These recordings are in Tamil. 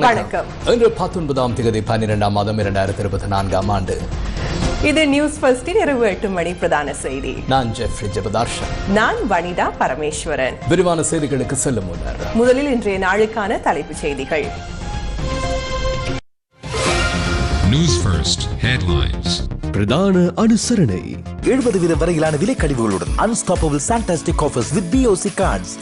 வணக்கம். இன்று பத்தொன்பதாம் தேதி பன்னிரெண்டாம் மாதம் இரண்டாயிரத்தி இருபத்தி நான்காம் ஆண்டு. இது நியூஸ் ஃபர்ஸ்டின் இரவு எட்டு மணி பிரதான செய்தி. நான் ஜெஃப்ரி ஜெபதார்ஷன். நான் வனிதா பரமேஸ்வரன். விரிவான செய்திகளுக்கு செல்லும் முன்னர். முதலில் இன்றைய நாளுக்கான தலைப்புச் செய்திகள். News First headlines. பிரதான அனுசரணை. எழுபது வீதம் வரையிலான விலைக்கழிவுகளுடன் unstoppable fantastic offers with BOC cards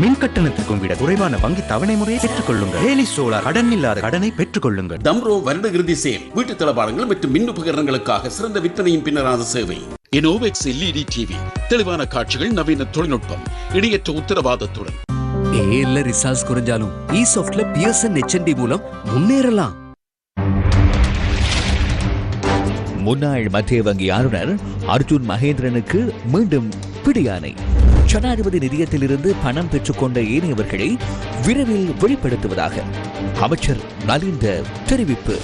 மின் கட்டணத்திற்கும் விட குறைவான வங்கி தவணை முறையை பெற்றுக் கொள்ளுங்கள் ஹேலி சோலார் கடன் இல்லாத கடனை பெற்றுக் கொள்ளுங்கள் டம்ரோ வருட இறுதி சேல் வீட்டு தளபாடங்கள் மற்றும் மின் உபகரணங்களுக்காக சிறந்த விற்பனையின் பின்னரான சேவை. இனோவெக்ஸ் எல்இடி டிவி தெளிவான காட்சிகள் நவீன தொழில்நுட்பம் இணையற்ற உத்தரவாதத்துடன். ஏஎல்ல ரிசார்ஜ் குறைஞ்சாலும் இ சாஃப்ட்ல பிஎஸ்என் ஹெச்என்டி மூலம் முன்னேறலாம். முன்னாள் மத்திய வங்கி ஆளுநர் அர்ஜுன் மகேந்திரனுக்கு மீண்டும் பிடியாணை. ஜனாதிபதி நிதியத்திலிருந்து பணம் பெற்றுக்கொண்ட ஏனையவர்களை விரைவில் வெளிப்படுத்துவதாக அமைச்சர் நலிந்த தெரிவிப்பு.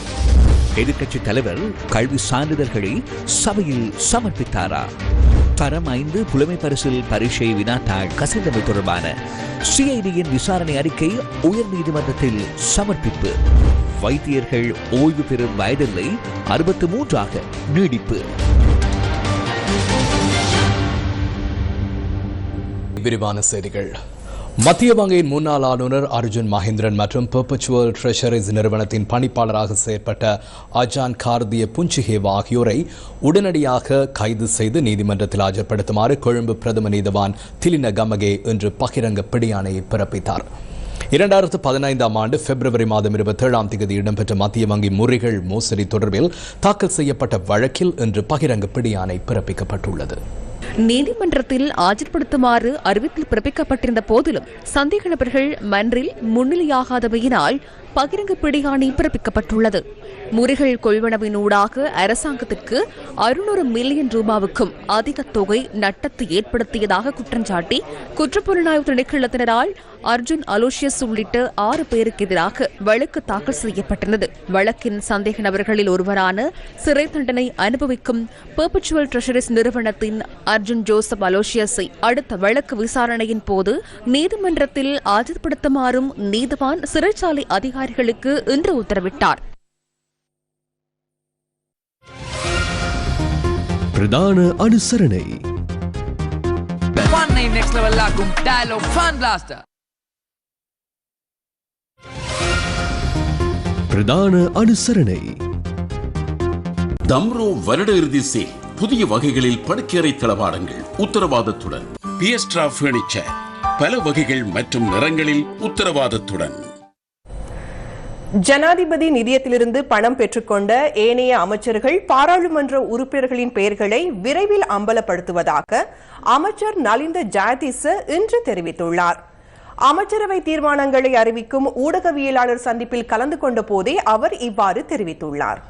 எதிர்க்கட்சி தலைவர் கல்வி சான்றிதழ்களை சபையில் சமர்ப்பித்தாரா? தரம் ஐந்து புலமை பரிசில் பரீட்சை வினாத்தாள் கசிந்தமை தொடர்பான சிஐடியின் விசாரணை அறிக்கை உயர்நீதிமன்றத்தில் சமர்ப்பிப்பு. வைத்தியர்கள் ஓய்வு பெறும் வயதில்லை அறுபத்து மூன்றாக நீடிப்பு. விரிவான செய்திகள். மத்திய வங்கியின் முன்னாள் ஆளுநர் அர்ஜுன் மகேந்திரன் மற்றும் பெர்பச்சுவல் ட்ரெஷரிஸ் நிறுவனத்தின் பணிப்பாளராக செயற்பட்ட அஜான் கார்திய புஞ்சிஹேவா ஆகியோரை உடனடியாக கைது செய்து நீதிமன்றத்தில் ஆஜர்படுத்துமாறு கொழும்பு பிரதம நீதவான் திலின கமகே இன்று பகிரங்க பிடியாணையை பிறப்பித்தார். இரண்டாயிரத்து பதினைந்தாம் ஆண்டு பிப்ரவரி மாதம் இருபத்தேழாம் தேதி இடம்பெற்ற மத்திய வங்கி முறைகள் மோசடி தொடர்பில் தாக்கல் செய்யப்பட்ட வழக்கில் இன்று பகிரங்க பிடியாணை பிறப்பிக்கப்பட்டுள்ளது. நீதிமன்றத்தில் ஆஜர்படுத்துமாறு அறிவிப்பில் பிறப்பிக்கப்பட்டிருந்த போதிலும் சந்தேக நபர்கள் மன்றில் முன்னிலையாகாதவையினால் பகிரங்க பிடியாணை பிறப்பிக்கப்பட்டுள்ளது. முறிகள் கொள்வனவினூடாக அரசாங்கத்திற்கு அறுநூறு மில்லியன் ரூபாவுக்கும் அதிக தொகை நட்டத்தை ஏற்படுத்தியதாக குற்றஞ்சாட்டி குற்றப்புலனாய்வு திணைக்களத்தினரால் அர்ஜுன் அலோசியஸ் உள்ளிட்ட ஆறு பேருக்கு எதிராக வழக்கு தாக்கல் செய்யப்பட்டிருந்தது வழக்கின் சந்தேக நபர்களில் ஒருவரான சிறை தண்டனை அனுபவிக்கும் பெர்பச்சுவல் ட்ரெஷரிஸ் நிறுவனத்தின் அர்ஜுன் ஜோசப் அலோசியஸை அடுத்த வழக்கு விசாரணையின் போது நீதிமன்றத்தில் ஆஜர்படுத்துமாறும் நீதிவான் சிறைச்சாலை அதிகாரிகளுக்கு இன்று உத்தரவிட்டார். Fun blaster. பிரதான அனுசரணை. டம்ரோ வருட இறுதி சேல் புதிய வகைகளில் படுக்கையறை தளபாடங்கள் உத்தரவாதத்துடன். பியஸ்ட்ரா பர்னிச்சர் பல வகைகள் மற்றும் நிறங்களில் உத்தரவாதத்துடன். ஜனாதிபதி நிதியத்திலிருந்து பணம் பெற்றுக்கொண்ட ஏனைய அமைச்சர்கள் பாராளுமன்ற உறுப்பினர்களின் பெயர்களை விரைவில் அம்பலப்படுத்துவதாக அமைச்சர் நலிந்த ஜாயதிச இன்று தெரிவித்துள்ளார். அமைச்சரவை தீர்மானங்களை அறிவிக்கும் ஊடகவியலாளர் சந்திப்பில் கலந்து கொண்ட போதே அவர் இவ்வாறு தெரிவித்துள்ளார்.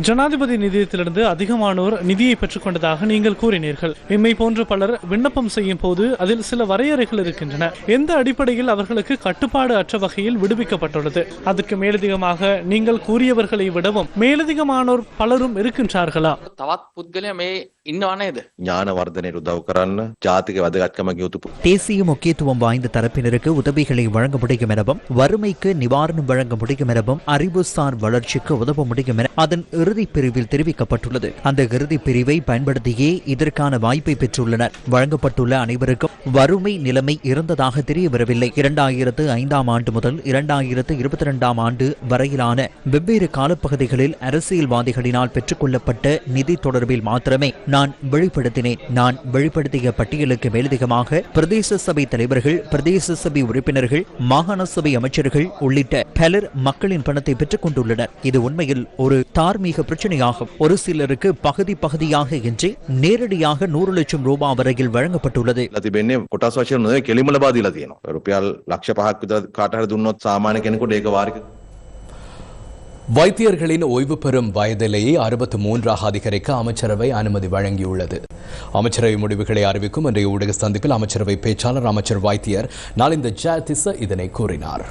ஜனாதிபதி நிதியத்திலிருந்து அதிகமானோர் நிதியை பெற்றுக்கொண்டதாக நீங்கள் கூறினீர்கள். இம்மை போன்ற பலர் விண்ணப்பம் செய்யும் போது அதில் சில வரையறைகள் இருக்கின்றன. எந்த அடிப்படையில் அவர்களுக்கு கட்டுப்பாடு அற்ற வகையில் விடுவிக்கப்பட்டுள்ளது? அதற்கு மேலதிகமாக நீங்கள் கூறியவர்களை விடவும் மேலதிகமானோர் பலரும் இருக்கின்றார்களா? තවත් පුද්ගලය මේ ඉන්නවා නේද? ஞான වර්ධනයට උදව් කරන්න ජාතික වැදගත්කමක් යුතු தேசிய முக்கியத்துவம் வாய்ந்த தரப்பினருக்கு உதவிகளை வழங்க முடியும் எனவும் வறுமைக்கு நிவாரணம் வழங்க முடியும் எனவும் அறிவுசார் வளர்ச்சிக்கு உதவ முடியும் என அதன் இறுதிப் பிரிவில் தெரிவிக்கப்பட்டுள்ளது அந்த இறுதிப் பிரிவை பயன்படுத்தியே இதற்கான வாய்ப்பை பெற்றுள்ளனர் வழங்கப்பட்டுள்ள அனைவருக்கும் வறுமை நிலைமை இருந்ததாக தெரிய வரவில்லை இரண்டாயிரத்து ஐந்தாம் ஆண்டு முதல் இரண்டாயிரத்து இருபத்தி இரண்டாம் ஆண்டு வரையிலான வெவ்வேறு காலப்பகுதிகளில் அரசியல்வாதிகளினால் பெற்றுக்கொள்ளப்பட்ட நிதி தொடர்பில் மாத்திரமே நான் வெளிப்படுத்தினேன் நான் வெளிப்படுத்திய பட்டியலுக்கு மேலதிகமாக பிரதேச சபை தலைவர்கள் பிரதேச சபை உறுப்பினர்கள் மாகாண சபை அமைச்சர்கள் உள்ளிட்ட பலர் மக்களின் பணத்தை பெற்றுக் கொண்டுள்ளனர் இது உண்மையில் ஒரு தார்மீக பிரச்சனையாகும் ஒரு சிலருக்கு பகுதி பகுதியாக இன்றி நேரடியாக நூறு லட்சம் ரூபாய் வரையில் வழங்கப்பட்டுள்ளது තිබෙන්නේ කොටස් වශයෙන් නොය කෙලිමල බාදීලා තියෙනවා. රුපියල් ලක්ෂ පහක් විතර කාට හරි දුන්නොත් සාමාන්‍ය කෙනෙකුට ඒක වාරික வைத்தியர்களின் ஓய்வு பெறும் வயதிலேயே அறுபத்தி மூன்றாக அதிகரிக்க அமைச்சரவை அனுமதி வழங்கியுள்ளது. அமைச்சரவை முடிவுகளை அறிவிக்கும் இன்றைய ஊடக சந்திப்பில் அமைச்சரவை பேச்சாளர் அமைச்சர் வைத்தியர் நாளிந்த ஜாதிச இதனை கூறினார்.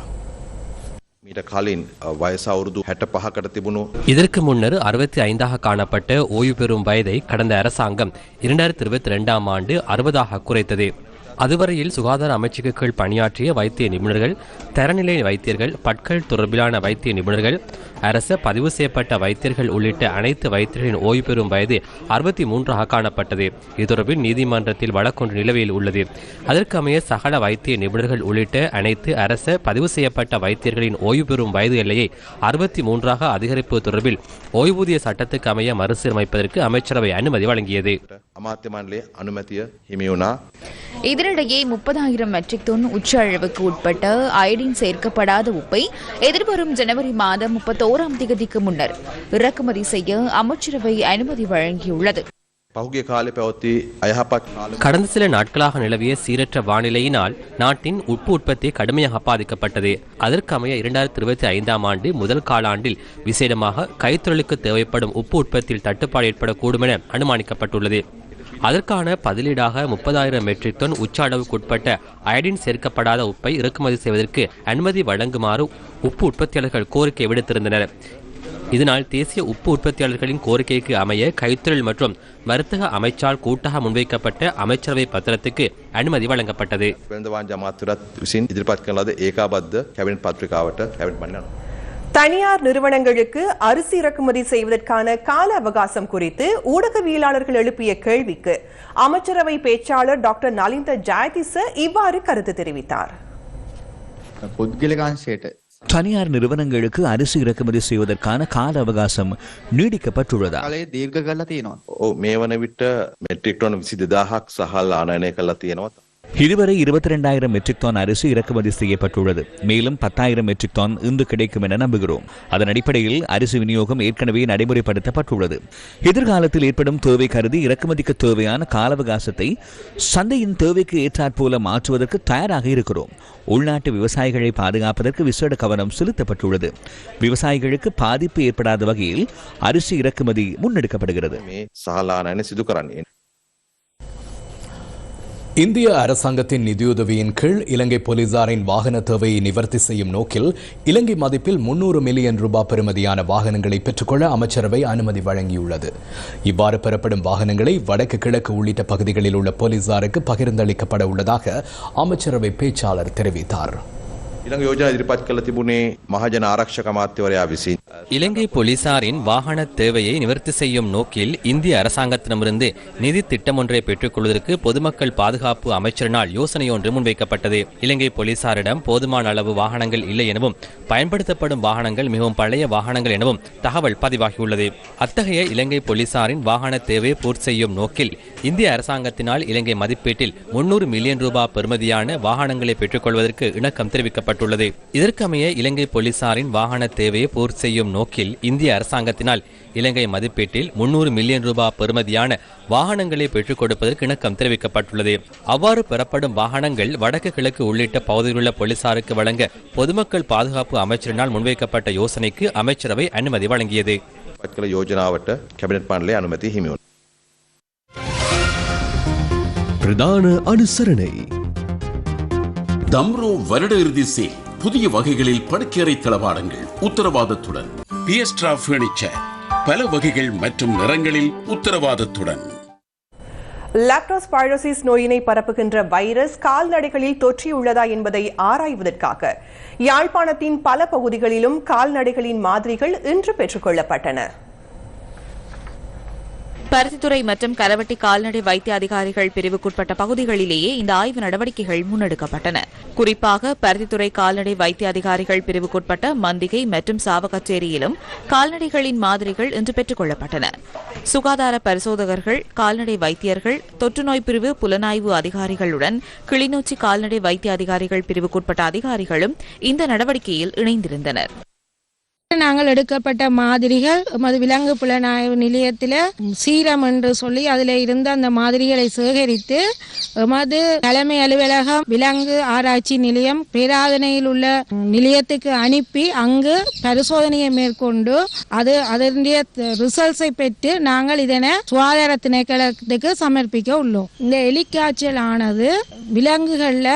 இதற்கு முன்னர் அறுபத்தி ஐந்தாக காணப்பட்ட ஓய்வு பெறும் வயதை கடந்த அரசாங்கம் இரண்டாயிரத்தி இருபத்தி ரெண்டாம் ஆண்டு அறுபதாக குறைத்தது. அதுவரையில் சுகாதார அமைச்சுக்கு கீழ் பணியாற்றிய வைத்திய நிபுணர்கள் தரநிலை வைத்தியர்கள் பட்கள் தொடர்பிலான வைத்திய நிபுணர்கள் அரச பதிவு செய்யப்பட்ட வைத்தியர்கள் உள்ளிட்ட அனைத்து வைத்தியர்களின் ஓய்வு பெறும் வயது அறுபத்தி மூன்றாக காணப்பட்டது. இது தொடர்பில் நீதிமன்றத்தில் வழக்கொன்று நிலவையில் உள்ளது. அதற்கமைய சகல வைத்திய நிபுணர்கள் உள்ளிட்ட அனைத்து அரச பதிவு செய்யப்பட்ட வைத்தியர்களின் ஓய்வு பெறும் வயது எல்லையை அறுபத்தி மூன்றாக அதிகரிப்பு தொடர்பில் ஓய்வூதிய சட்டத்துக்கு அமைய மறுசீரமைப்பதற்கு அமைச்சரவை அனுமதி வழங்கியது. அமாத்திய அனுமதிய இமியுனா. இதில் இதனிடையே முப்பதாயிரம் மெட்ரிக் தொன் உச்ச அளவுக்கு உட்பட்ட அயடின் சேர்க்கப்படாத உப்பை எதிர்வரும் ஜனவரி மாதம் முப்பத்தோராம் தேதிக்கு முன்னர் இறக்குமதி செய்ய அமைச்சரவை அனுமதி வழங்கியுள்ளது. கடந்த சில நாட்களாக நிலவிய சீரற்ற வானிலையினால் நாட்டின் உப்பு உற்பத்தி கடுமையாக பாதிக்கப்பட்டது. அதற்கமைய இரண்டாயிரத்தி இருபத்தி ஐந்தாம் ஆண்டு முதல் காலாண்டில் விசேடமாக கைத்தொழிலுக்கு தேவைப்படும் உப்பு உற்பத்தியில் தட்டுப்பாடு ஏற்படக்கூடும் என அனுமானிக்கப்பட்டுள்ளது. அதற்கான பதிலீடாக முப்பதாயிரம் மெட்ரிக் டன் உச்ச அளவுக்குட்பட்ட அயடின் சேர்க்கப்படாத உப்பை இறக்குமதி செய்வதற்கு அனுமதி வழங்குமாறு உப்பு உற்பத்தியாளர்கள் கோரிக்கை விடுத்திருந்தனர். இதனால் தேசிய உப்பு உற்பத்தியாளர்களின் கோரிக்கைக்கு அமைய கைத்தொழில் மற்றும் வர்த்தக அமைச்சால் கூட்டாக முன்வைக்கப்பட்ட அமைச்சரவை பத்திரத்துக்கு அனுமதி வழங்கப்பட்டது. தனியார் நிறுவனங்களுக்கு அரிசி இறக்குமதி செய்வதற்கான கால அவகாசம் குறித்து ஊடகவியலாளர்கள் எழுப்பிய கேள்விக்கு அமைச்சரவை பேச்சாளர் டாக்டர் நலிந்த ஜாயதிச இவ்வாறு கருத்து தெரிவித்தார். தனியார் நிறுவனங்களுக்கு அரிசி இறக்குமதி செய்வதற்கான கால அவகாசம் நீடிக்கப்பட்டுள்ளதா? தீர்க்ககால தீனோ ஓ மேவன விட்ட மெட்ரிக் டன் விசிதாஹாக் சஹால் ஆனனே கல்ல தீனோ இதுவரை இருபத்தி ரெண்டாயிரம் மெட்ரிக் டன் அரிசி இறக்குமதி செய்யப்பட்டுள்ளது. மேலும் பத்தாயிரம் மெட்ரிக் டன் இன்று கிடைக்கும் என நம்புகிறோம். அதன் அடிப்படையில் அரிசி விநியோகம் ஏற்கனவே நடைமுறைப்படுத்தப்பட்டுள்ளது. எதிர்காலத்தில் ஏற்படும் தேவை கருதி இறக்குமதிக்கு தேவையான கால அவகாசத்தை சந்தையின் தேவைக்கு ஏற்றாற்போல மாற்றுவதற்கு தயாராக இருக்கிறோம். உள்நாட்டு விவசாயிகளை பாதுகாப்பதற்கு விசேட கவனம் செலுத்தப்பட்டுள்ளது. விவசாயிகளுக்கு பாதிப்பு ஏற்படாத வகையில் அரிசி இறக்குமதி முன்னெடுக்கப்படுகிறது. இந்திய அரசாங்கத்தின் நிதியுதவியின் கீழ் இலங்கை போலீசாரின் வாகன தேவையை நிவர்த்தி செய்யும் நோக்கில் இலங்கை மதிப்பில் முன்னூறு மில்லியன் ரூபாய் பெறுமதியான வாகனங்களை பெற்றுக்கொள்ள அமைச்சரவை அனுமதி வழங்கியுள்ளது. இவ்வாறு பெறப்படும் வாகனங்களை வடக்கு கிழக்கு உள்ளிட்ட பகுதிகளில் உள்ள போலீசாருக்கு பகிர்ந்தளிக்கப்பட உள்ளதாக அமைச்சரவை பேச்சாளர் தெரிவித்தார். ඊළඟ යෝජනා ඉදිරිපත් කළ තිබුණේ මහජන ආරක්ෂක අමාත්‍යවරයා විසින්. இலங்கை போலீசாரின் வாகன தேவையை நிவர்த்தி செய்யும் நோக்கில் இந்திய அரசாங்கத்திடமிருந்து நிதி திட்டம் ஒன்றை பெற்றுக்கொள்வதற்கு பொதுமக்கள் பாதுகாப்பு அமைச்சரினால் யோசனை ஒன்று முன்வைக்கப்பட்டது இலங்கை போலீசாரிடம் போதுமான அளவு வாகனங்கள் இல்லை எனவும் பயன்படுத்தப்படும் வாகனங்கள் மிகவும் பழைய வாகனங்கள் எனவும் தகவல் பதிவாகியுள்ளது அத்தகைய இலங்கை போலீசாரின் வாகன தேவையை பூர்த்தி செய்யும் நோக்கில் இந்திய அரசாங்கத்தினால் இலங்கை மதிப்பீட்டில் முன்னூறு மில்லியன் ரூபாய் பெறுமதியான வாகனங்களை பெற்றுக்கொள்வதற்கு இணக்கம் வழங்கப்பட்டுள்ளது இதற்கமைய இலங்கை போலீசாரின் வாகன தேவையை பூர்த்தி செய்யும் நோக்கில் இந்திய அரசாங்கத்தினால் இலங்கை மதிப்பீட்டில் முன்னூறு மில்லியன் ரூபாய் பெறுமதியான வாகனங்களை பெற்றுக் கொடுப்பதற்கு இணக்கம் தெரிவிக்கப்பட்டுள்ளது. அவ்வாறு பெறப்படும் வாகனங்கள் வடக்கு கிழக்கு உள்ளிட்ட பகுதியிலுள்ள போலீசாருக்கு வழங்க பொதுமக்கள் பாதுகாப்பு அமைச்சரினால் முன்வைக்கப்பட்ட யோசனைக்கு அமைச்சரவை அனுமதி வழங்கியது. அனுமதி பிரதான அனுசரணை. தம்ரோ வருட இறுதி சேல் புதிய வகைகளில் படுக்கறை தளவாடங்கள். உத்தரவாதத்துடன். பியஸ்ட்ரா பர்னிச்சர் பல வகைகள் மற்றும் நிறங்களில் உத்தரவாதத்துடன். லாக்டோஸ்பைரோசிஸ் நோயினை பரப்புகின்ற வைரஸ் கால்நடைகளில் தொற்றியுள்ளதா என்பதை ஆராய்வதற்காக யாழ்ப்பாணத்தின் பல பகுதிகளிலும் கால்நடைகளின் மாதிரிகள் இன்று பெற்றுக்கொள்ளப்பட்டன பருத்தித்துறை மற்றும் கரவட்டி கால்நடை வைத்திய அதிகாரிகள் பிரிவுக்குட்பட்ட பகுதிகளிலேயே இந்த ஆய்வு நடவடிக்கைகள் முன்னெடுக்கப்பட்டன. குறிப்பாக பருத்தித்துறை கால்நடை வைத்திய அதிகாரிகள் பிரிவுக்குட்பட்ட மந்திகை மற்றும் சாவகச்சேரியிலும் கால்நடைகளின் மாதிரிகள் இன்று பெற்றுக் கொள்ளப்பட்டன சுகாதார பரிசோதகர்கள் கால்நடை வைத்தியர்கள் தொற்றுநோய் பிரிவு புலனாய்வு அதிகாரிகளுடன் கிளிநொச்சி கால்நடை வைத்திய அதிகாரிகள் பிரிவுக்குட்பட்ட அதிகாரிகளும் இந்த நடவடிக்கையில் இணைந்திருந்தனர். நாங்கள் எடுக்கப்பட்ட மாதிரிகள் எமது விலங்கு புலனாய்வு நிலையத்தில் சீரம் என்று சொல்லி அதில் இருந்த அந்த மாதிரிகளை சேகரித்து எமது தலைமை அலுவலகம் விலங்கு ஆராய்ச்சி நிலையம் பேராதனையில் உள்ள நிலையத்துக்கு அனுப்பி அங்கு பரிசோதனையை மேற்கொண்டு அது அதனுடைய ரிசல்ட்ஸை பெற்று நாங்கள் இதனை சுகாதார திணைக்களத்துக்கு சமர்ப்பிக்க உள்ளோம். இந்த எலிக்காய்ச்சல் ஆனது விலங்குகளில்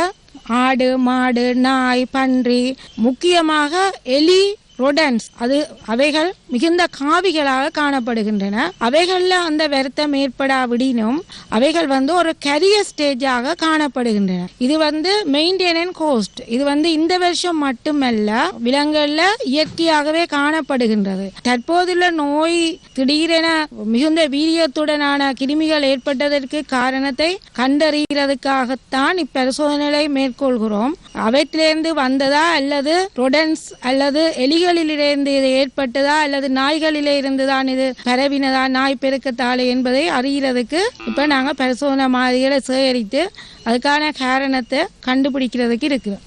ஆடு மாடு நாய் பன்றி முக்கியமாக எலி ரோடன்ஸ் அது அவைகள் மிகுந்த காவிகளாக காணப்படுகின்றன. அவைகளில் அந்த வருத்தம் ஏற்படாவிடினும் அவைகள் வந்து ஒரு கரியர் ஸ்டேஜாக காணப்படுகின்றன. இது வந்து மெயின்டெனன் கோஸ்ட் இது வந்து இந்த வருஷம் மட்டுமல்ல விலங்குகளில் இயற்கையாகவே காணப்படுகின்றது. தற்போதுள்ள நோய் திடீரென மிகுந்த வீரியத்துடனான கிருமிகள் ஏற்பட்டதற்கு காரணத்தை கண்டறிகிறதுக்காகத்தான் இப்பரிசோதனைகளை மேற்கொள்கிறோம். அவற்றிலிருந்து வந்ததா அல்லது ரொடன்ஸ் அல்லது எலிகளிலிருந்து இது ஏற்பட்டதா அல்லது நாய்களிலே இருந்துதான் இது பரவினதா நாய் பெருக்கத்தாலே என்பதை அறிகிறதுக்கு இப்ப நாங்க பரிசோதனை மாதிரிகளை சேகரித்து அதுக்கான காரணத்தை கண்டுபிடிக்கிறதுக்கு இருக்கிறோம்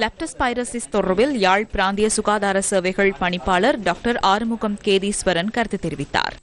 லெப்டஸ்பைரசிஸ் தொடர்பில் யாழ் பிராந்திய சுகாதார சேவைகள் பணிப்பாளர் டாக்டர் ஆறுமுகம் கேதீஸ்வரன் கருத்து தெரிவித்தார்.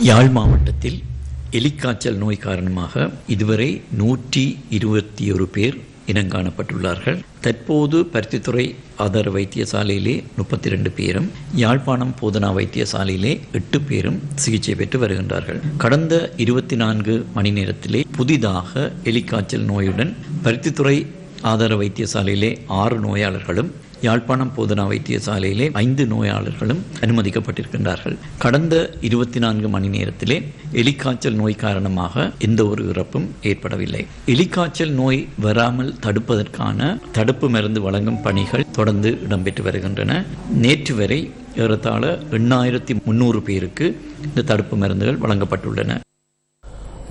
யாழ் மாவட்டத்தில் எலிக்காய்ச்சல் நோய் காரணமாக இதுவரை நூற்றி இருபத்தி ஒரு பேர் இனங்காணப்பட்டுள்ளார்கள் தற்போது பருத்தித்துறை ஆதார வைத்தியசாலையிலே முப்பத்தி ரெண்டு பேரும் யாழ்ப்பாணம் போதனா வைத்தியசாலையிலே எட்டு பேரும் சிகிச்சை பெற்று வருகின்றார்கள். கடந்த இருபத்தி நான்கு மணி நேரத்திலே புதிதாக எலிக்காய்ச்சல் நோயுடன் பருத்தித்துறை ஆதார வைத்தியசாலையிலே ஆறு நோயாளர்களும் யாழ்ப்பாணம் போதனா வைத்தியசாலையிலே ஐந்து நோயாளர்களும் அனுமதிக்கப்பட்டிருக்கின்றார்கள். கடந்த இருபத்தி நான்கு மணி நேரத்திலே எலிக்காய்ச்சல் நோய் காரணமாக எந்த ஒரு இறப்பும் ஏற்படவில்லை. எலிக்காய்ச்சல் நோய் வராமல் தடுப்பதற்கான தடுப்பு மருந்து வழங்கும் பணிகள் தொடர்ந்து இடம்பெற்று வருகின்றன. நேற்று வரை ஏறத்தாழ எண்ணாயிரத்தி முன்னூறு பேருக்கு இந்த தடுப்பு மருந்துகள் வழங்கப்பட்டுள்ளன.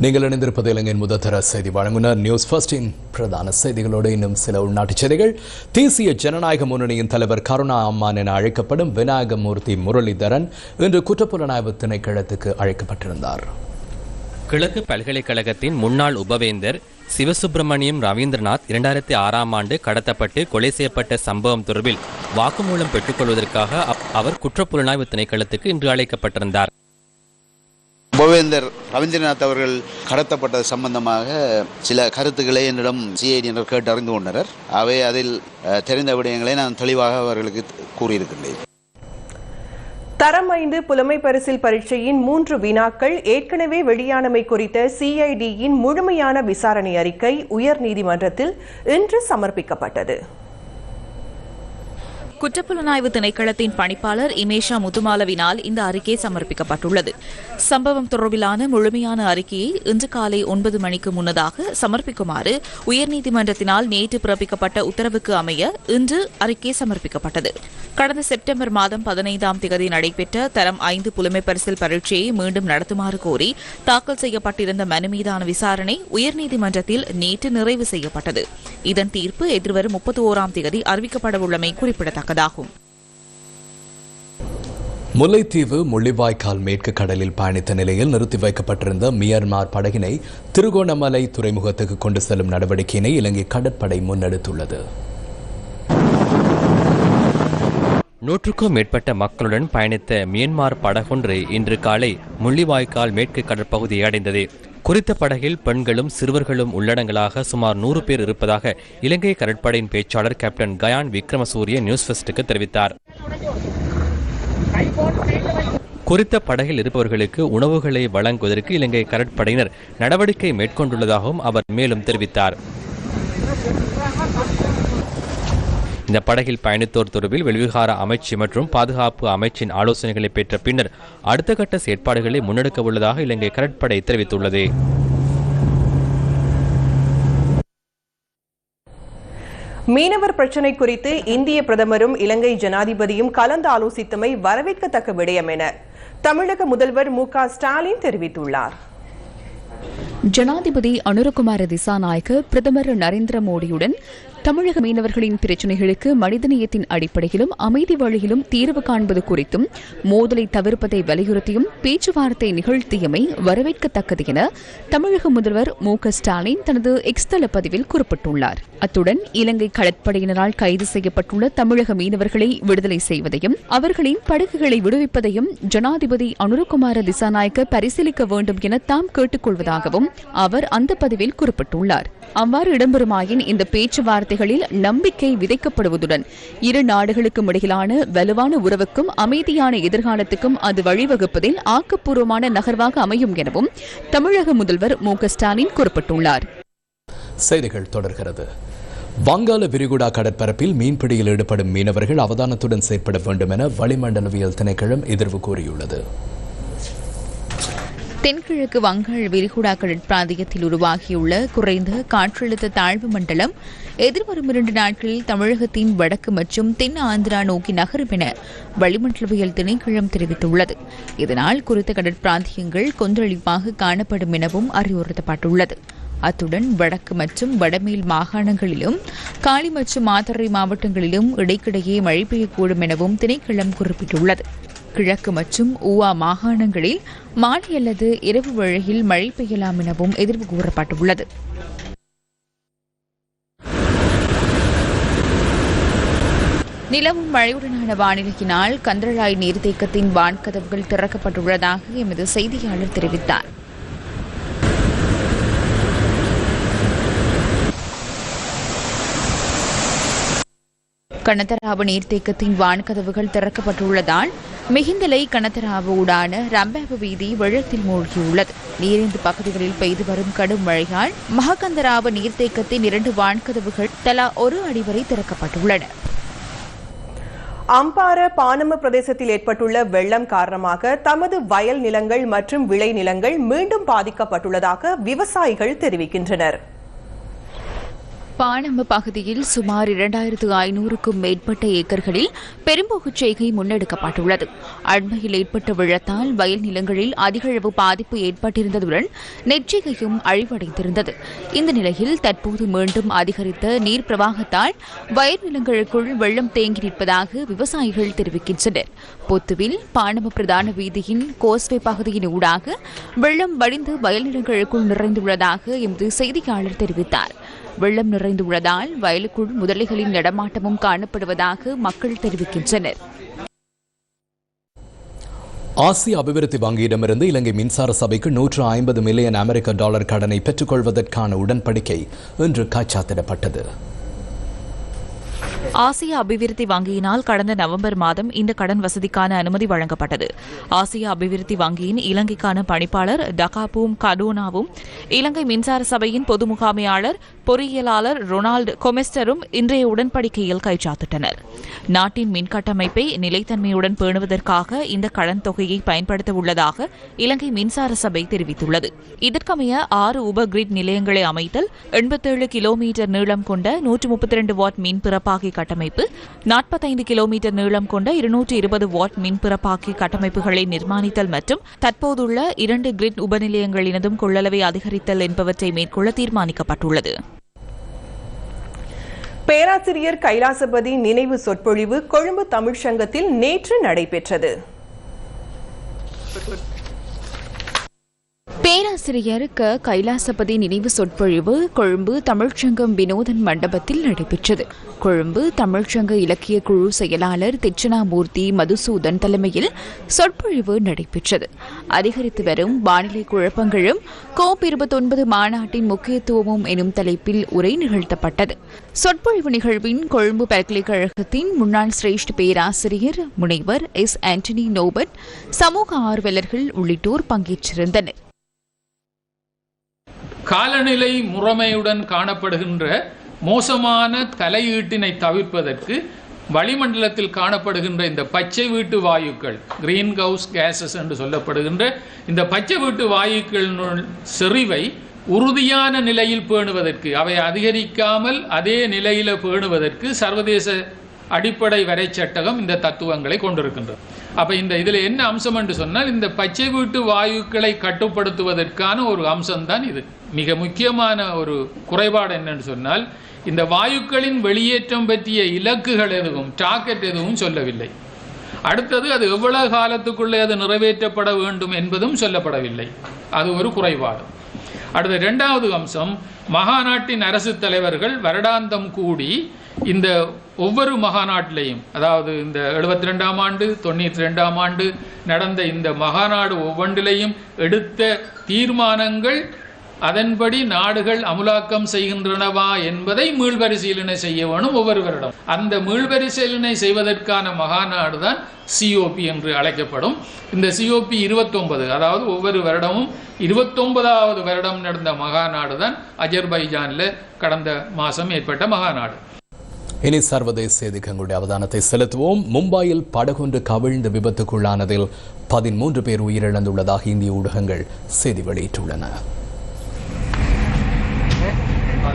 நீங்கள் இணைந்திருப்பது இலங்கையின் முதத்தர செய்தி வழங்குனர். நியூஸ் ஃபர்ஸ்டின் பிரதான செய்திகளோடு இன்னும் சில உள்நாட்டுச் செய்திகள். தேசிய ஜனநாயக முன்னணியின் தலைவர் கருணா அம்மான் என அழைக்கப்படும் விநாயகமூர்த்தி முரளிதரன் இன்று குற்றப்புலனாய்வு திணைக்களத்துக்கு அழைக்கப்பட்டிருந்தார். கிழக்கு பல்கலைக்கழகத்தின் முன்னாள் உபவேந்தர் சிவசுப்பிரமணியம் ரவீந்திரநாத் இரண்டாயிரத்தி ஆறாம் ஆண்டு கடத்தப்பட்டு கொலை செய்யப்பட்ட சம்பவம் தொடர்பில் வாக்குமூலம் பெற்றுக்கொள்வதற்காக அவர் குற்றப்புலனாய்வு திணைக்களத்துக்கு இன்று அழைக்கப்பட்டிருந்தார். உபவேந்தர் ரவீந்திரநாத் அவர்கள் கடத்தப்பட்டது சம்பந்தமாக சில கருத்துக்களை என்னிடம் சிஐடியினர் கேட்டு அறிந்து கொண்டனர். அவை அதில் தெரிந்த விடயங்களை நான் தெளிவாக அவர்களுக்கு கூறியிருக்கின்றேன். தரம் ஐந்து புலமை பரிசில் பரீட்சையின் மூன்று வினாக்கள் ஏற்கனவே வெளியானமை குறித்த சிஐடியின் முழுமையான விசாரணை அறிக்கை உயர்நீதிமன்றத்தில் இன்று சமர்ப்பிக்கப்பட்டது. குற்றப்புலனாய்வு திணைக்களத்தின் பணிப்பாளர் இமேஷா முத்துமாலவினால் இந்த அறிக்கை சமர்ப்பிக்கப்பட்டுள்ளது. சம்பவம் தொடர்பிலான முழுமையான அறிக்கையை இன்று காலை ஒன்பது மணிக்கு முன்னதாக சமர்ப்பிக்குமாறு உயர்நீதிமன்றத்தினால் நேற்று பிறப்பிக்கப்பட்ட உத்தரவுக்கு அமைய இன்று அறிக்கை சமர்ப்பிக்கப்பட்டது. கடந்த செப்டம்பர் மாதம் பதினைந்தாம் தேதி நடைபெற்ற தரம் ஐந்து புலமை பரிசில் பரீட்சையை மீண்டும் நடத்துமாறு கோரி தாக்கல் செய்யப்பட்டிருந்த மனு மீதான விசாரணை உயர்நீதிமன்றத்தில் நேற்று நிறைவு செய்யப்பட்டது. இதன் தீர்ப்பு எதிர்வரும் முப்பத்தி ஓராம் தேதி அறிவிக்கப்படவுள்ளமை குறிப்பிடத்தக்கது. குறிப்பிடத்தக்கதாகும் முல்லைத்தீவு முள்ளிவாய்க்கால் மேற்கு கடலில் பயணித்த நிலையில் நிறுத்தி வைக்கப்பட்டிருந்த மியான்மர் படகினை திருகோணமலை துறைமுகத்துக்கு கொண்டு செல்லும் நடவடிக்கையினை இலங்கை கடற்படை முன்னெடுத்துள்ளது. நூற்றுக்கும் மேற்பட்ட மக்களுடன் பயணித்த மியன்மார் படகொன்று இன்று காலை முள்ளிவாய்க்கால் மேற்கு கடற்பகுதியை அடைந்தது. குறித்த படகில் பெண்களும் சிறுவர்களும் உள்ளடங்களாக சுமார் நூறு பேர் இருப்பதாக இலங்கை கடற்படையின் பேச்சாளர் கேப்டன் கயான் விக்ரமசூரிய நியூஸ் ஃபெஸ்டுக்கு தெரிவித்தார். குறித்த படகில் இருப்பவர்களுக்கு உணவுகளை வழங்குவதற்கு இலங்கை கடற்படையினர் நடவடிக்கை மேற்கொண்டுள்ளதாகவும் அவர் மேலும் தெரிவித்தார். இந்த படகில் பயணித்தோர் தொடர்பில் வெளிவிகார அமைச்சு மற்றும் பாதுகாப்பு அமைச்சின் ஆலோசனைகளை பெற்ற பின்னர் அடுத்த கட்ட செயற்பாடுகளை முன்னெடுக்க உள்ளதாக இலங்கை கடற்படை தெரிவித்துள்ளது. மீனவர் பிரச்சினை குறித்து இந்திய பிரதமரும் இலங்கை ஜனாதிபதியும் கலந்து ஆலோசித்தமை வரவேற்கத்தக்க விடயம் என தமிழக முதல்வர் மு க ஸ்டாலின் தெரிவித்துள்ளார். ஜனாதிபதி அனுரகுமார திசாநாயக்க பிரதமர் நரேந்திர மோடியுடன் தமிழக மீனவர்களின் பிரச்சினைகளுக்கு மனிதநேயத்தின் அடிப்படையிலும் அமைதி வழியிலும் தீர்வு காண்பது குறித்தும் மோதலை தவிர்ப்பதை வலியுறுத்தியும் பேச்சுவார்த்தை நிகழ்த்தியமை வரவேற்கத்தக்கது என தமிழக முதல்வர் மு க ஸ்டாலின் தனது எக்ஸ்தல பதிவில் குறிப்பிட்டுள்ளார். அத்துடன் இலங்கை கடற்படையினரால் கைது செய்யப்பட்டுள்ள தமிழக மீனவர்களை விடுதலை செய்வதையும் அவர்களின் படகுகளை விடுவிப்பதையும் ஜனாதிபதி அனுரகுமார திசாநாயக்க பரிசீலிக்க வேண்டும் என தாம் கேட்டுக்கொள்வதாகவும் அவர் அந்த பதிவில் குறிப்பிட்டுள்ளார். அவ்வாறு இடம்பெறுமாயின் இந்த பேச்சுவார்த்தைகளில் நம்பிக்கை விதைக்கப்படுவதுடன் இரு நாடுகளுக்கும் இடையிலான வலுவான உறவுக்கும் அமைதியான எதிர்காலத்துக்கும் அது வழிவகுப்பதில் ஆக்கப்பூர்வமான நகர்வாக அமையும் எனவும் தமிழக முதல்வர் மு ஸ்டாலின் குறிப்பிட்டுள்ளார். செய்திகள் தொடர்கிறது. வங்காள விரிகுடா கடற்பரப்பில் மீன்பிடியில் ஈடுபடும் மீனவர்கள் அவதானத்துடன் செயற்பட வேண்டும் என வளிமண்டலவியல் திணைக்களம் எதிர்வு கூறியுள்ளது. தென்கிழக்கு வங்காள விரிகுடா கடற்பிராந்தியத்தில் உருவாகியுள்ள குறைந்த காற்றழுத்த தாழ்வு மண்டலம் எதிர்வரும் இரண்டு நாட்களில் தமிழகத்தின் வடக்கு மற்றும் தென் ஆந்திரா நோக்கி நகரும் என வளிமண்டலவியல் திணைக்களம் தெரிவித்துள்ளது. இதனால் குறித்த கடற்பிராந்தியங்கள் கொந்தளிப்பாக காணப்படும் எனவும் அறிவுறுத்தப்பட்டுள்ளது. அத்துடன் வடக்கு மற்றும் வடமேல் மாகாணங்களிலும் காலி மற்றும் மாத்தறை மாவட்டங்களிலும் இடைக்கிடையே மழை பெய்யக்கூடும் எனவும் திணைக்களம் குறிப்பிட்டுள்ளது. கிழக்கு மற்றும் ஊவா மாகாணங்களில் மாலை அல்லது இரவு வேளையில் மழை பெய்யலாம் எனவும் எதிர்வு கூறப்பட்டுள்ளது. நிலவும் மழையுடனான வானிலையினால் கந்தளாய் நீர்த்தேக்கத்தின் வான்கதவுகள் திறக்கப்பட்டுள்ளதாக எமது செய்தியாளர் தெரிவித்தார். கனத்தராவு நீர்த்தேக்கத்தின் வான்கதவுகள் திறக்கப்பட்டுள்ளதால் மிகுந்தலை கனத்தராவு ஊடான வீதி வெள்ளத்தில் மூழ்கியுள்ளது. நீரிந்து பகுதிகளில் பெய்து வரும் கடும் மழையால் மககந்தராவு நீர்த்தேக்கத்தின் இரண்டு வான்கதவுகள் தலா ஒரு அடி வரை திறக்கப்பட்டுள்ளன. அம்பார பானம பிரதேசத்தில் ஏற்பட்டுள்ள வெள்ளம் காரணமாக தமது வயல் நிலங்கள் மற்றும் விளை நிலங்கள் மீண்டும் பாதிக்கப்பட்டுள்ளதாக விவசாயிகள் தெரிவிக்கின்றனர். பானம பகுதியில் சுமார் இரண்டாயிரத்து ஐநூறுக்கும் மேற்பட்ட ஏக்கர்களில் பெரும்போகுச் செய்கை முன்னெடுக்கப்பட்டுள்ளது. அண்மையில் ஏற்பட்ட வெள்ளத்தால் வயல் நிலங்களில் அதிகளவு பாதிப்பு ஏற்பட்டிருந்ததுடன் நெற்றிகையும் அழிவடைந்திருந்தது. இந்த நிலையில் தற்போது மீண்டும் அதிகரித்த நீர் பிரவாகத்தால் வயல் நிலங்களுக்குள் வெள்ளம் தேங்கி நிற்பதாக விவசாயிகள் தெரிவிக்கின்றனர். பொத்துவில் பானம பிரதான வீதியின் கோஸ்வே பகுதியின் ஊடாக வெள்ளம் வடிந்து வயல் நிலங்களுக்குள் நிறைந்துள்ளதாக எமது செய்தியாளர் தெரிவித்தார். வெள்ளம் நிறைந்துள்ளதால் வயலுக்குள் முதலைகளின் நடமாட்டமும் காணப்படுவதாக மக்கள் தெரிவிக்கின்றனர். ஆசிய அபிவிருத்தி வங்கியிடமிருந்து இலங்கை மின்சார சபைக்கு நூற்று ஐம்பது மில்லியன் அமெரிக்க டாலர் கடனை பெற்றுக்கொள்வதற்கான உடன்படிக்கை இன்று காச்சாத்திடப்பட்டது. ஆசிய அபிவிருத்தி வங்கியினால் கடந்த நவம்பர் மாதம் இந்த கடன் வசதிக்கான அனுமதி வழங்கப்பட்டது. ஆசிய அபிவிருத்தி வங்கியின் இலங்கைக்கான பணிப்பாளர் டகாபூம் கடோனாவும் இலங்கை மின்சார சபையின் பொது முகாமையாளர் பொறியியலாளர் ரொனால்டு கொமெஸ்டரும் இன்றைய உடன்படிக்கையில் கைச்சாத்திட்டனர் நாட்டின் மின் கட்டமைப்பை நிலைத்தன்மையுடன் பேணுவதற்காக இந்த கடன் தொகையை பயன்படுத்த உள்ளதாக இலங்கை மின்சார சபை தெரிவித்துள்ளது. இதற்கமைய ஆறு உப கிரிட் நிலையங்களை அமைத்தல் எண்பத்தேழு கிலோமீட்டர் நீளம் கொண்ட நூற்று முப்பத்தி ரெண்டு வாட் மின் பிறப்பாகி கட்டமைப்பு நாற்பத்தைந்து கிலோமீட்டர் நீளம் கொண்ட இருநூற்று இருபது வாட் மின்பிறப்பாக்கி கட்டமைப்புகளை நிர்மாணித்தல் மற்றும் தற்போதுள்ள இரண்டு கிரிட் உபநிலையங்களினதும் கொள்ளளவை அதிகரித்தல் என்பவற்றை மேற்கொள்ள தீர்மானிக்கப்பட்டுள்ளது. பேராசிரியர் கைலாசபதி நினைவு சொற்பொழிவு கொழும்பு தமிழ்ச்சங்கத்தில் நேற்று நடைபெற்றது. பேராசிரியர் க கைலாசபதி நினைவு சொற்பொழிவு கொழும்பு தமிழ்ச்சங்கம் வினோதன் மண்டபத்தில் நடைபெற்றது. கொழும்பு தமிழ்ச்சங்க இலக்கிய குழு செயலாளர் திச்சனாமூர்த்தி மதுசூதன் தலைமையில் சொற்பொழிவு நடைபெற்றது. அதிகரித்து வரும் வானிலை குழப்பங்களும் கோப் இருபத்தொன்பது மாநாட்டின் முக்கியத்துவமும் எனும் தலைப்பில் உரை நிகழ்த்தப்பட்டது. சொற்பொழிவு நிகழ்வின் கொழும்பு பல்கலைக்கழகத்தின் முன்னாள் சிரேஷ்ட பேராசிரியர் முனைவர் எஸ் ஆண்டனி நோபட் சமூக ஆர்வலர்கள் உள்ளிட்டோர் பங்கேற்றிருந்தனர். காலநிலை முறைமையுடன் காணப்படுகின்ற மோசமான தலையீட்டினை தவிர்ப்பதற்கு வளிமண்டலத்தில் காணப்படுகின்ற இந்த பச்சை வீட்டு வாயுக்கள் கிரீன் ஹவுஸ் கேசஸ் என்று சொல்லப்படுகின்ற இந்த பச்சை வீட்டு வாயுக்களினுள் செறிவை உறுதியான நிலையில் பேணுவதற்கு அவை அதிகரிக்காமல் அதே நிலையில் பேணுவதற்கு சர்வதேச அடிப்படை வரைச்சட்டகம் இந்த தத்துவங்களை கொண்டிருக்கின்றது. அப்போ இந்த இதில் என்ன அம்சம் என்று சொன்னால் இந்த பச்சை வீட்டு வாயுக்களை கட்டுப்படுத்துவதற்கான ஒரு அம்சம்தான் இது. மிக முக்கியமான ஒரு குறைபாடு என்னன்னு சொன்னால் இந்த வாயுக்களின் வெளியேற்றம் பற்றிய இலக்குகள் எதுவும் டார்கெட் எதுவும் சொல்லவில்லை. அடுத்தது அது எவ்வளவு காலத்துக்குள்ளே அது நிறைவேற்றப்பட வேண்டும் என்பதும் சொல்லப்படவில்லை. அது ஒரு குறைபாடு. அடுத்த இரண்டாவது அம்சம் மகாநாட்டின் அரசு தலைவர்கள் வருடாந்தம் கூடி இந்த ஒவ்வொரு மகாநாட்டிலையும் அதாவது இந்த எழுபத்தி ரெண்டாம் ஆண்டு தொண்ணூற்றி ரெண்டாம் ஆண்டு நடந்த இந்த மகாநாடு ஒவ்வொன்றிலையும் எடுத்த தீர்மானங்கள் அதன்படி நாடுகள் அமுலாக்கம் செய்கின்றனவா என்பதை மீள்பரிசீலனை செய்ய வேணும் ஒவ்வொரு வருடம் அந்த மீள்பரிசீலனை செய்வதற்கான மகாநாடு தான் சிஓபி என்று அழைக்கப்படும். இந்த சிஓபி இருபத்தொன்பது அதாவது ஒவ்வொரு வருடமும் இருபத்தொன்பதாவது வருடம் நடந்த மகாநாடு தான் அஜர்பைஜானில் கடந்த மாதம் ஏற்பட்ட மகாநாடு. இனி சர்வதேச செய்திகளுடைய அவதானத்தை செலுத்துவோம். மும்பையில் படகொன்று கவிழ்ந்து விபத்துக்குள்ளானதில் பதிமூன்று பேர் உயிரிழந்துள்ளதாக இந்திய ஊடகங்கள் செய்தி வெளியிட்டுள்ளன.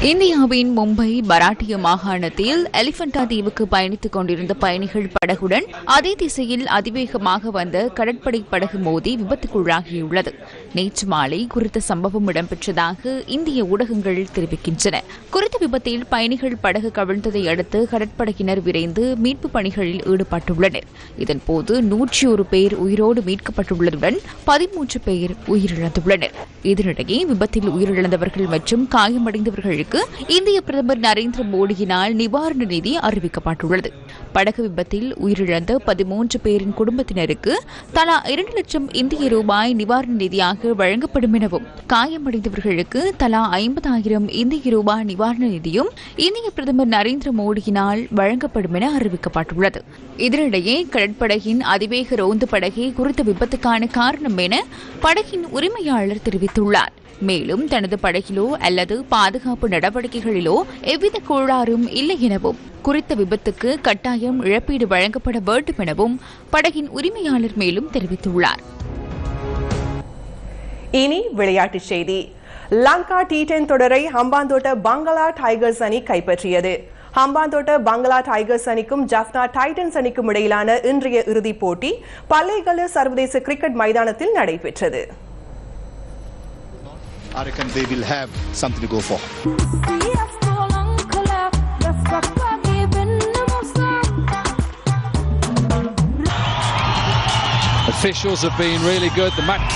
இந்தியாவின் மும்பை மராட்டிய மாகாணத்தில் எலிபெண்டா தீவுக்கு பயணித்துக் கொண்டிருந்த பயணிகள் படகுடன் அதே திசையில் அதிவேகமாக வந்த கடற்படை படகு மோதி விபத்துக்குள்ளாகியுள்ளது. நேற்று மாலை குறித்த சம்பவம் இடம்பெற்றதாக இந்திய ஊடகங்கள் தெரிவிக்கின்றன. குறித்த விபத்தில் பயணிகள் படகு கவிழ்ந்ததை அடுத்து கடற்படையினர் விரைந்து மீட்பு பணிகளில் ஈடுபட்டுள்ளனர். இதன்போது நூற்றி ஒரு பேர் உயிரோடு மீட்கப்பட்டுள்ளதுடன் பதிமூன்று பேர் உயிரிழந்துள்ளனர். இதனிடையே விபத்தில் உயிரிழந்தவர்கள் மற்றும் காயமடைந்தவர்களுக்கு இந்திய பிரதமர் நரேந்திர மோடியினால் நிவாரண நிதி அறிவிக்கப்பட்டுள்ளது. படகு விபத்தில் உயிரிழந்த பதிமூன்று பேரின் குடும்பத்தினருக்கு தலா இரண்டு லட்சம் இந்திய ரூபாய் நிவாரண நிதியாக வழங்கப்படும் எனவும் காயமடைந்தவர்களுக்கு தலா ஐம்பதாயிரம் இந்திய ரூபாய் நிவாரண நிதியும் இந்திய பிரதமர் நரேந்திர மோடியினால் வழங்கப்படும் என அறிவிக்கப்பட்டுள்ளது. இதனிடையே கடற்படையின் அதிவேக ரோந்து படகே குறித்த விபத்துக்கான காரணம் என படகின் உரிமையாளர் தெரிவித்துள்ளார். மேலும் தனது படகிலோ அல்லது பாதுகாப்பு நடவடிக்கைகளிலோ எவ்வித கோளாறும் இல்லை எனவும் குறித்த விபத்துக்கு கட்டாயம் இழப்பீடு வழங்கப்பட வேண்டும் எனவும் படகின் உரிமையாளர் மேலும் தெரிவித்துள்ளார். இனி விளையாட்டுச் செய்தி. லங்கா டி டென் தொடரை ஹம்பாந்தோட்ட பங்களா டைகர்ஸ் அணி கைப்பற்றியது. ஹம்பாந்தோட்ட பங்களா டைகர்ஸ் அணிக்கும் ஜஃப்னா டைட்டன்ஸ் அணிக்கும் இடையிலான இன்றைய இறுதிப் போட்டி பல்லேகல சர்வதேச கிரிக்கெட் மைதானத்தில் நடைபெற்றது. I reckon they will have something to go for. Officials have been really good. The match,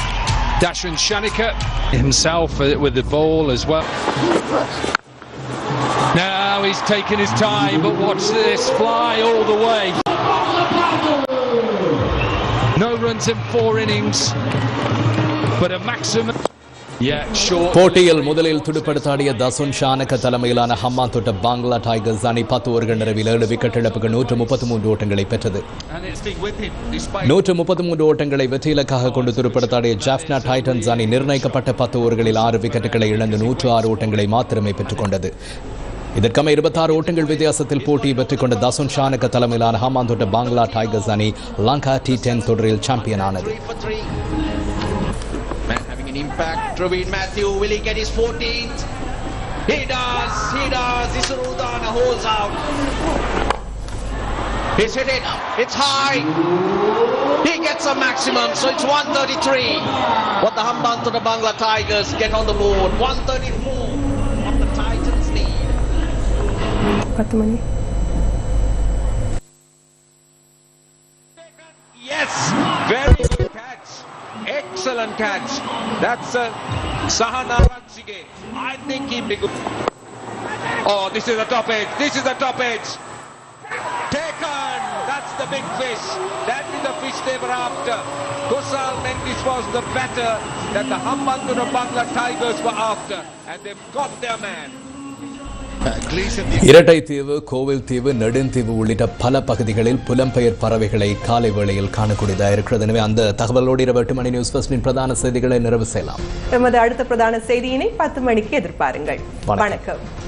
Dashan Shanika himself with the ball as well. Now he's taking his time, but watch this fly all the way. No runs in four innings, but a maximum. போட்டியில் முதலில் துடுப்படுத்தாடிய தசுன் ஷானக தலைமையிலான ஹம்மான் தொட்ட பாங்லா டைகர்ஸ் அணி பத்து ஓவர்கள் நிறைவில் ஏழு விக்கெட் இழப்புக்கு நூற்று முப்பத்தி மூன்று ஓட்டங்களை பெற்றது. நூற்று முப்பத்தி மூன்று ஓட்டங்களை வெற்றி இலக்காக கொண்டு துடுப்படுத்தாடிய ஜாஃப்னா டைட்டன்ஸ் அணி நிர்ணயிக்கப்பட்ட பத்து ஓவர்களில் ஆறு விக்கெட்டுகளை இழந்து நூற்று ஆறு ஓட்டங்களை மாத்திரமே பெற்றுக் கொண்டது இதற்கமை இருபத்தாறு ஓட்டங்கள் வித்தியாசத்தில் போட்டியை வெற்றிக் கொண்ட தசுன் ஷானக தலைமையிலான ஹம்மான் தொட்ட பாங்லா டைகர்ஸ் அணி லங்கா டி டென் தொடரில் சாம்பியன் ஆனது. Impact, Trevin Matthew, will he get his 14th? He does, he does, Isarudana holds out. He's hit it, it's high. He gets a maximum, so it's 133. But the Hamdan to the Bangla Tigers get on the board. 134 what the Titans need. Got the money. Catch. That's uh, Sahana Raksige. I think he'd be good. Oh, this is a top edge. This is a top edge. Taken. That's the big fish. That is the fish they were after. Kusal Mendis was the batter that the Hambantuna Bangla Tigers were after. And they've got their man. இரட்டை தீவு கோவில் தீவு நெடுந்தீவு உள்ளிட்ட பல பகுதிகளில் புலம்பெயர் பறவைகளை காலை வேளையில் காணக்கூடியதாக இருக்கிறது. எனவே அந்த தகவலோடு இரவு எட்டு மணி நியூஸ் ஃபர்ஸ்டின் பிரதான செய்திகளை நிறைவு செய்யலாம். எமது அடுத்த பிரதான செய்தியினை பத்து மணிக்கு எதிர்பாருங்கள். வணக்கம்.